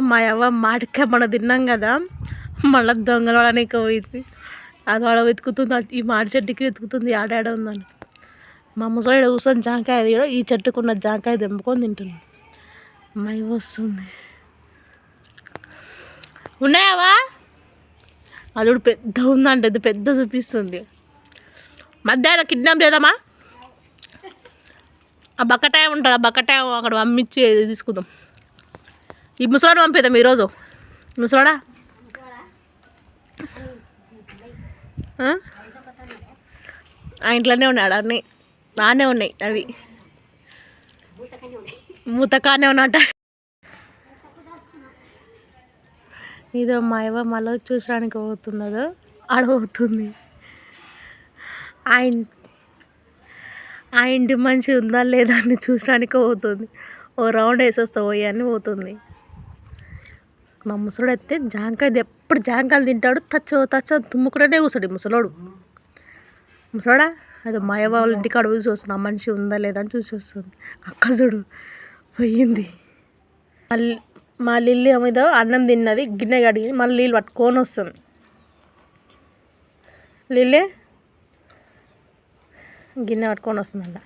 మా అవ్వ మాటకే మనం తిన్నాం కదా. మళ్ళీ దొంగలు వాడడానికి పోయింది. అది వాడ వెతుకుతుంది ఈ మాడి చెట్టుకి వెతుకుతుంది ఆడాడ ఉందని. మా ముసలి కూర్చొని జాంకాయ తీయడం ఈ చెట్టుకున్న జాంకాయ తెంపుకొని తింటున్నాం మై వస్తుంది. ఉన్నాయావా అది కూడా పెద్ద ఉందంట ఇది పెద్ద చూపిస్తుంది. మధ్యాహ్నం కిడ్నాప్ చేద్దామా? ఆ బక్కటాయం ఉంటుంది ఆ బక్కటాయం అక్కడ పంపించి తీసుకుందాం. ఈ ముసలాడు పంపిద్దాం ఈరోజు. ముసలాడా? ఆ? ఇంట్లోనే ఉన్నాడు అన్నీ. బాగానే ఉన్నాయి అవి. మూతకానే ఉన్నట ఇదో మా ఇవ్వ మళ్ళీ చూసడానికి పోతున్నదో ఆడబోతుంది ఆ ఇన్ ఆ ఇంటి మంచి ఉందా లేదా అని చూసడానికి పోతుంది. ఓ రౌండ్ వేసేస్తా పోయి అని పోతుంది. మా ముసలోడు అయితే జాంకాయ ఎప్పుడు జాంకాయలు తింటాడు తచ్చో తచ్చో తుమ్ముకుంటూనే కూర్చోడు ముసలోడు. ముసలోడా అది మా అవ్వ వాళ్ళ ఇంటికి అడుగు చూస్తుంది ఆ మనిషి ఉందా లేదా అని చూసి వస్తుంది అక్క చూడు పోయింది. మళ్ళీ మా లిల్లీ మీద అన్నం తిన్నది గిన్నె కడిగి మళ్ళీ నీళ్ళు పట్టుకొని వస్తుంది. లిల్లీ గిన్నె పట్టుకొని వస్తుందంట.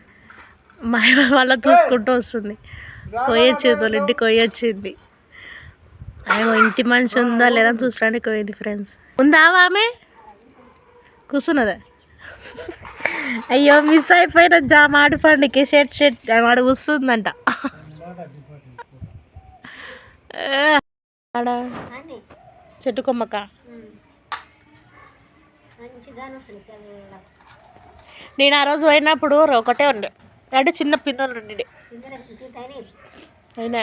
మా అవ్వ వాళ్ళ చూసుకుంటూ వస్తుంది. కొయ్యొచ్చింది వాళ్ళ ఇంటికి కొయ్యొచ్చింది ఆమె ఇంటి మనిషి ఉందా లేదా అని చూసడానికి పోయింది ఫ్రెండ్స్ ఉందా ఆమె? కూర్చున్నదా? అయ్యో మిస్ అయిపోయిన జామ పండుగకి షర్ట్ షర్ట్ ఆడ వస్తుందంట చెట్టు కొమ్మక. నేను ఆ రోజు పోయినప్పుడు ఒకటే ఉండే. అంటే చిన్న పిన్నలు ఉండే అయినా.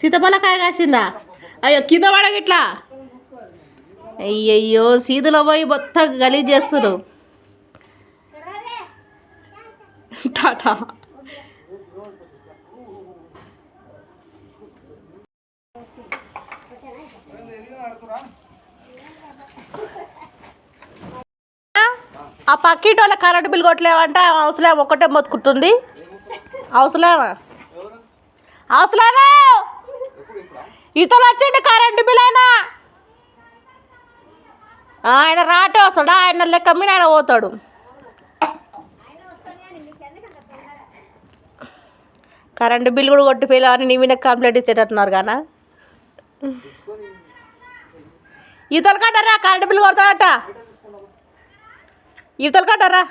సీతపలకాయ కాసిందా? అయ్యో కింద పడగిట్లా అయ్యయ్యో సీదులో పోయి మొత్తం గలీజ్ చేస్తున్నారు టాటా. ఆ పక్కింటి వాళ్ళ కరెంటు బిల్ కొట్టలేమంటే అవసరం ఒక్కటే మొత్తుకుంటుంది. అవసరమా? అవసరమే. ఇతను వచ్చిండు కరెంటు బిల్ అయినా. ఆయన రాటే వస్తాడు ఆయన లెక్క మీద ఆయన పోతాడు. కరెంటు బిల్ కూడా కొట్టిపోయాలని నీ మీద కంప్లైంట్ ఇచ్చేటట్టున్నారు కానా ఇతలు కట్టారా కరెంటు బిల్ కొడతాడట. ఇతలు కట్టారా.